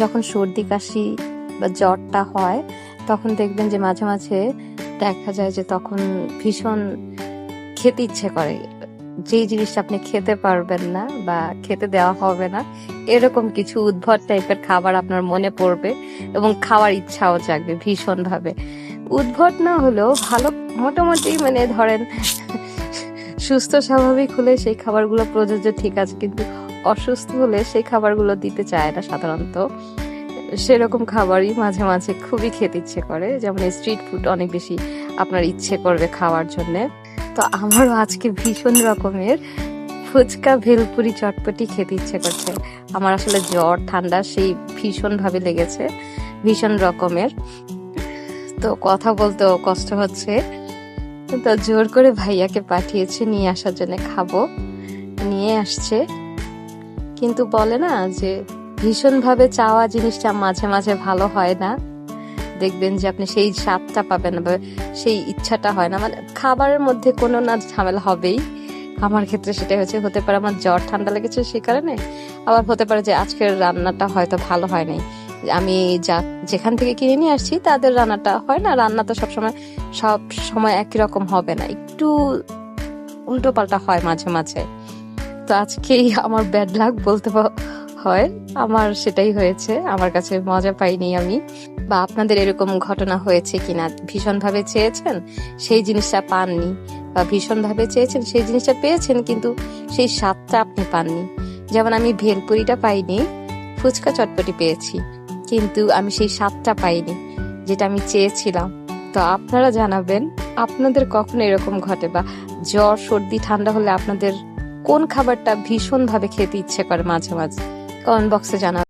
যখন সর্দি, কাশি বা জ্বরটা হয়, তখন দেখবেন যে মাঝে মাঝে দেখা যায় যে তখন ভীষণ খেতে ইচ্ছে করে। যেই জিনিসটা আপনি খেতে পারবেন না বা খেতে দেওয়া হবে না, এরকম কিছু উদ্ভট টাইপের খাবার আপনার মনে পড়বে এবং খাওয়ার ইচ্ছাও জাগবে ভীষণ ভাবে উদ্ভট না হলেও ভালো মোটামুটি মানে ধরেন, সুস্থ স্বাভাবিক হলে সেই খাবারগুলো প্রযোজ্য ঠিক আছে, কিন্তু অসুস্থ হলে সেই খাবারগুলো দিতে চায় না সাধারণত। সেরকম খাবারই মাঝে মাঝে খুবই খেতে ইচ্ছে করে। যেমন স্ট্রিট ফুড অনেক বেশি আপনার ইচ্ছে করবে খাওয়ার জন্য। তো আমারও আজকে ভীষণ রকমের ফুচকা, ভেলপুরি, চটপটি খেতে ইচ্ছে করছে। আমার আসলে জ্বর, ঠান্ডা সেই ভীষণভাবে লেগেছে, ভীষণ রকমের। তো কথা বলতেও কষ্ট হচ্ছে। তো জোর করে ভাইয়াকে পাঠিয়েছে, নিয়ে আসার জন্য খাব। নিয়ে আসছে। কিন্তু বলে না যে ভীষণ ভাবে চাওয়া জিনিসটা মাঝে মাঝে ভালো হয় না। দেখবেন যে আপনি সেই স্বাদটা পাবেন বা সেই ইচ্ছাটা হয় না। মানে খাবারের মধ্যে কোনো না ঝামেলা হবেই। আমার ক্ষেত্রে সেটা হচ্ছে, হতে পারে আমার জ্বর ঠান্ডা লেগেছে সে কারণে, আবার হতে পারে যে আজকের রান্নাটা হয়তো ভালো হয় নাই। আমি যা যেখান থেকে কিনে নিয়ে আসছি তাদের রান্নাটা হয় না। রান্না তো সবসময় সব সময় একই রকম হবে না। একটু উল্টো পাল্টা হয় মাঝে মাঝে। তো আজকেই আমার ব্যাড লাক বলতে হয়। আমার সেটাই হয়েছে। আমার কাছে মজা পাইনি আমি। বা আপনাদের এরকম ঘটনা হয়েছে কিনা? ভীষণ ভাবে চেয়েছেন? সেই জিনিসটা পাননি। বা ভীষণ ভাবে চেয়েছেন? সেই জিনিসটা পেয়েছেন, কিন্তু সেই স্বাদটা আপনি পাননি। যেমন আমি ভেলপুরিটা পাইনি, ফুচকা চটপটি পেয়েছি, কিন্তু আমি সেই স্বাদটা পাইনি, যেটা আমি চেয়েছিলাম। তো আপনারা জানাবেন, আপনাদের কখন এরকম ঘটে? বা জ্বর, সর্দি, ঠান্ডা হলে আপনাদের কোন খাবারটা ভীষণভাবে খেতে ইচ্ছে করে মাঝে মাঝে? কমেন্ট বক্সে জানাবেন